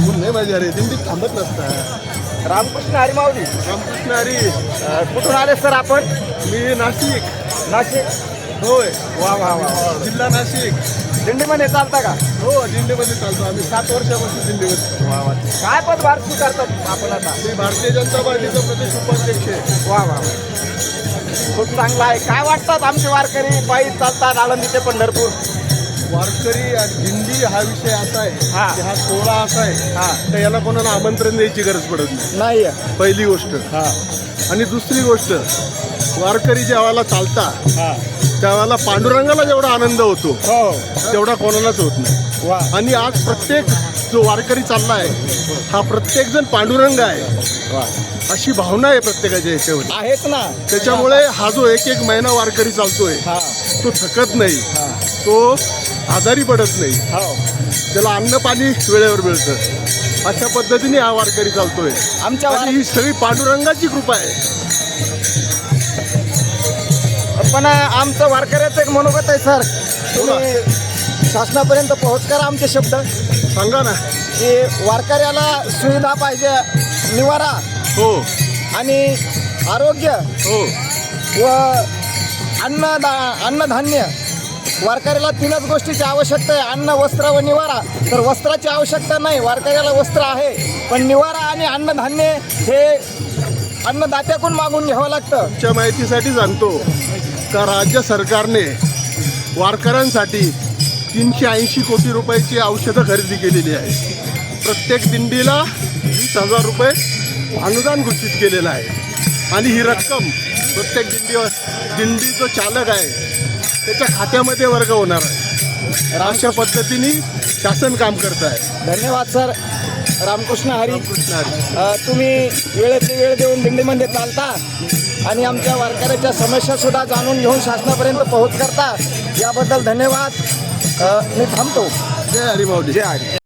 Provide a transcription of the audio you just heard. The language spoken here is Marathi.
थांबून नाही माझी अरे दिंडी थांबत नसतात रामकृष्ण हरी माऊली. रामकृष्ण हरी. कुठून आले सर आपण? मी नाशिक. नाशिक? होय. वा वा वा जिल्हा नाशिक. दिंडीमध्ये चालता का? हो दिंडीमध्ये चालतो आम्ही. सात वर्षापासून दिंडीमध्ये. वा वा. काय पदभार स्वीकारतात आपण आता? मी भारतीय जनता पार्टीचा प्रदेश उपाध्यक्ष आहे. वा वा खूप चांगला आहे. काय वाटतात आमचे वारकरी? पायी चालतात आळंदी ते पंढरपूर. वारकरी आणि दिंडी हा विषय असा आहे हा. की हा सोहळा असा आहे हा. तर याला कोणाला आमंत्रण द्यायची गरज पडत नाही. नाही पहिली गोष्ट. हा. आणि दुसरी गोष्ट वारकरी ज्यावेळेला चालता हा. त्यावेळेला पांडुरंगाला जेवढा आनंद होतो हो. तेवढा कोणालाच होत नाही. वा. आणि आज प्रत्येक जो वारकरी चाललाय हा प्रत्येक जण पांडुरंग आहे. वा. अशी भावना आहे प्रत्येकाच्या ह्याच्यावर आहेत ना. त्याच्यामुळे हा जो एक एक महिना वारकरी चालतोय हा. तो थकत नाही. हा. तो आजारी पडत नाही. हो. त्याला अन्न पाणी वेळेवर मिळतं. अशा पद्धतीने हा वारकरी चालतोय. आमच्या ही सगळी पांडुरंगाची कृपा आहे. पण आमचं वारकऱ्याचं एक मनोगत आहे सर. तुम्ही शासनापर्यंत पोहोच करा आमचे शब्द. सांगा ना. की वारकऱ्याला सुविधा पाहिजे निवारा हो. आणि आरोग्य हो. व अन्नदा अन्नधान्य. वारकऱ्याला तीनच गोष्टीची आवश्यकता आहे. अन्न वस्त्र व निवारा. तर वस्त्राची आवश्यकता नाही. वारकऱ्याला वस्त्र आहे. पण निवारा आणि अन्नधान्य हे अन्नदात्याकडून मागून घ्यावं लागतं. च्या माहितीसाठी सांगतो का राज्य सरकारने वारकऱ्यांसाठी तीनशे ऐंशी कोटी रुपयाची औषधं खरेदी केलेली आहे प्रत्येक दिंडीला वीस हजार रुपये अनुदान घोषित केलेलं आहे. आणि ही रक्कम प्रत्येक दिंडी दिंडी जो चालक आहे. त्याच्या खात्यामध्ये वर्ग होणार आहे. अशा पद्धतीने शासन काम करत आहे धन्यवाद सर. रामकृष्ण हरी. कृष्ण हरी. अ, तुम्ही वेळेतली वेळ देऊन दिंडीमध्ये चालता आणि आमच्या वारकऱ्याच्या समस्या सुद्धा जाणून घेऊन शासनापर्यंत पोहोच करता. याबद्दल धन्यवाद. अ, मी थांबतो. जय हरी माऊली जय हरी.